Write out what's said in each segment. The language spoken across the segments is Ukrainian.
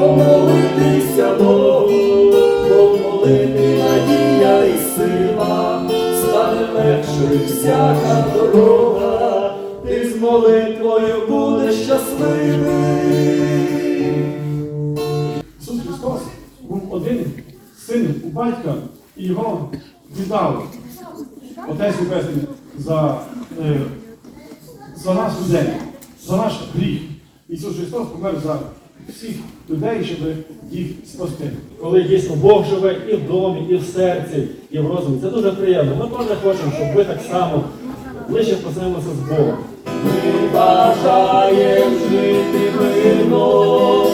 помолитися Богу, помолити надія і сила, стане легшою всяка дорога, ти з молитвою будеш щасливий. Ісус Христос був один син у батька і його віддав Отець Небесний за, е, за нас людей, за наш гріх. Ісус Христос помер за всіх людей, щоб їх спасти. коли дійсно Бог живе і в домі, і в серці, і в розумі. Це дуже приємно. Ми теж хочемо, щоб ви так само ближче познайомилися з Богом. Ми бажаєм жити мирно,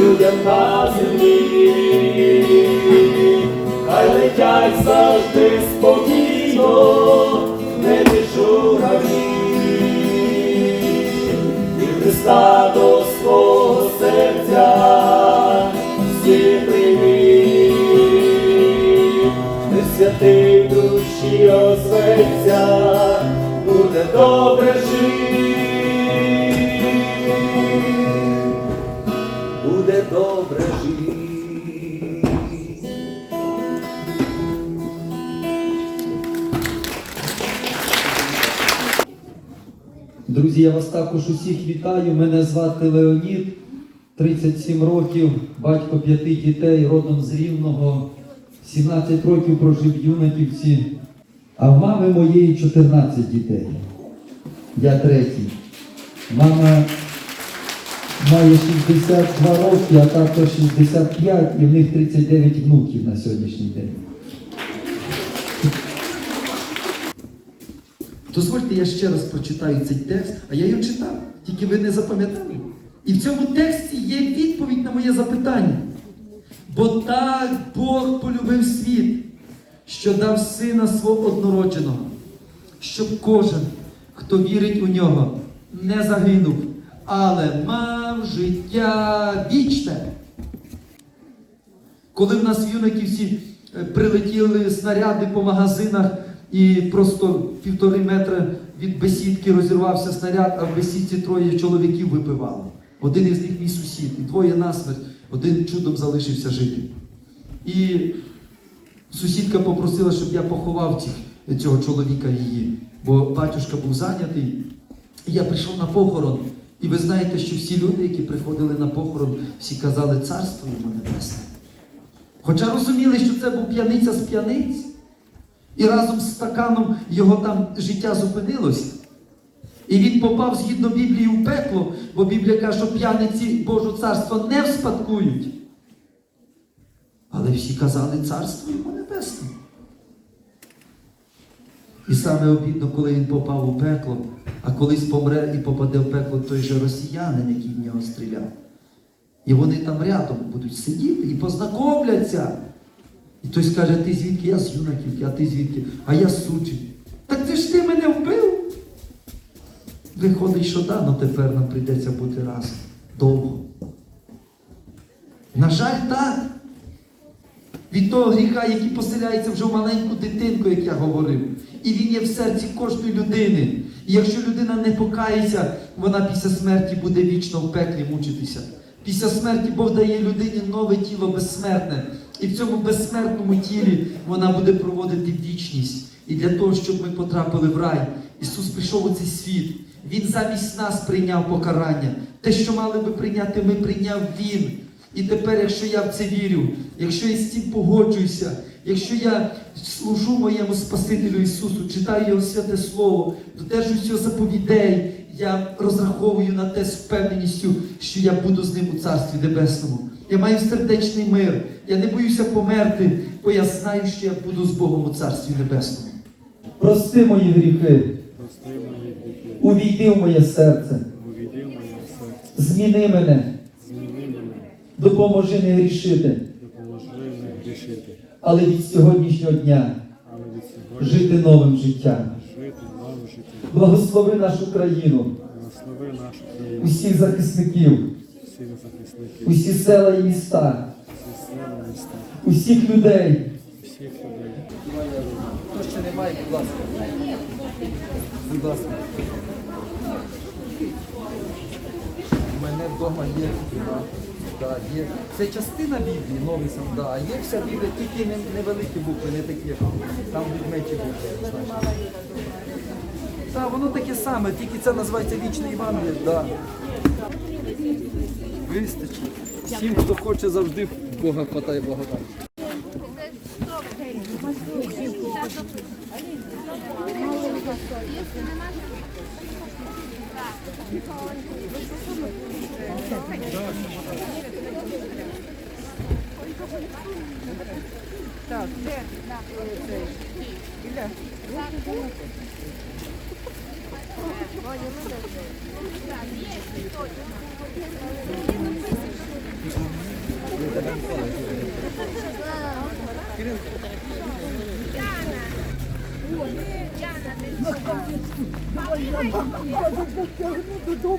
людям на землі, хай летять завжди спокійно, озветься, буде добре жити, буде добре жити. Друзі, я вас також усіх вітаю. Мене звати Леонід, 37 років, батько п'яти дітей, родом з Рівного. 17 років прожив в Юнаківці, а в мами моєї 14 дітей. Я третій. Мама має 62 роки, а тато 65, і в них 39 внуків на сьогоднішній день. Дозвольте, я ще раз прочитаю цей текст, а я його читав, тільки ви не запам'ятали. І в цьому тексті є відповідь на моє запитання. Бо так Бог полюбив світ, що дав сина свого однородженого, щоб кожен, хто вірить у нього, не загинув, але мав життя вічне. Коли в нас в юнаківці е, прилетіли снаряди по магазинах і просто півтори метри від бесідки розірвався снаряд, а в бесідці троє чоловіків випивало. Один із них мій сусід, і двоє насмерть, один чудом залишився жити. І сусідка попросила, щоб я поховав цього чоловіка її, бо батюшка був зайнятий. І я прийшов на похорон. І ви знаєте, що всі люди, які приходили на похорон, всі казали царство йому небесне. Хоча розуміли, що це був п'яниця з п'яниць, і разом з стаканом його там життя зупинилося. І він попав згідно Біблії в пекло, бо Біблія каже, що п'яниці Божого царства не вспадкують. Але всі казали царство йому небесне. І саме обідно, коли він попав у пекло, а колись помре і попаде в пекло той же росіянин, який в нього стріляв. І вони там рядом будуть сидіти і познакомляться. І хтось каже, ти звідки? Я з юнаківки, а ти звідки? А я Сучі. Так ти ж ти мене вбив. Виходить, що да, ну тепер нам прийдеться бути разом. Довго. На жаль, так. Того гріха, який поселяється вже в маленьку дитинку, як я говорив. І він є в серці кожної людини. І якщо людина не покається, вона після смерті буде вічно в пеклі мучитися. Після смерті Бог дає людині нове тіло безсмертне. І в цьому безсмертному тілі вона буде проводити вічність. І для того, щоб ми потрапили в рай, Ісус прийшов у цей світ. Він замість нас прийняв покарання. Те, що мали би прийняти, ми прийняв Він. І тепер, якщо я в це вірю, якщо я з цим погоджуюся, якщо я служу моєму Спасителю Ісусу, читаю Його святе Слово, додержуюсь Його заповідей, я розраховую на те з впевненістю, що я буду з ним у Царстві Небесному. Я маю сердечний мир. Я не боюся померти, бо я знаю, що я буду з Богом у Царстві Небесному. Прости мої гріхи, Прости мої гріхи, увійди в моє серце, увійди в моє серце, зміни мене, зміни мене, допоможи не грішити, грішити, але від сьогоднішнього дня жити новим життям. Благослови нашу країну, усіх захисників, усі села і міста, усіх людей. Хто ще немає, будь ласка. Будь ласка. У мене вдома є. Да, є. Це частина Біблії, новий сам, да, є вся Біблія, тільки не- невеликі букви, не такі, як там будуть менші букви. Так, воно таке саме, тільки це називається вічне Євангеліє, да. Вистачить. Всім, хто хоче, завжди Бога хватає благодаті. Так, де цей? Іля? Яна, Яна, ти що? Мама, додому.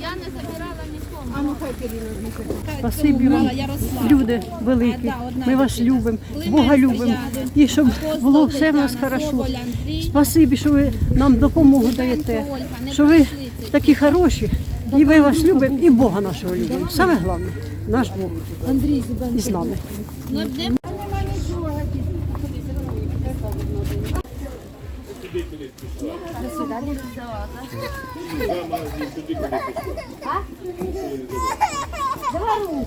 Я не забирала нікому. Спасибі вам, люди великі. Ми вас любимо, Бога любимо. І щоб було все в нас хорошо. Спасибі, що ви нам допомогу даєте, що ви такі хороші, і ми вас любимо, і Бога нашого любимо. Саме головне, наш Бог. І з нами. кудись пішла. До свидання. Мама туди кудись пішла. А? Давай руку.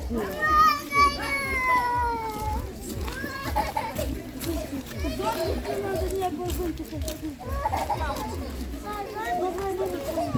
Давай, давай, давай.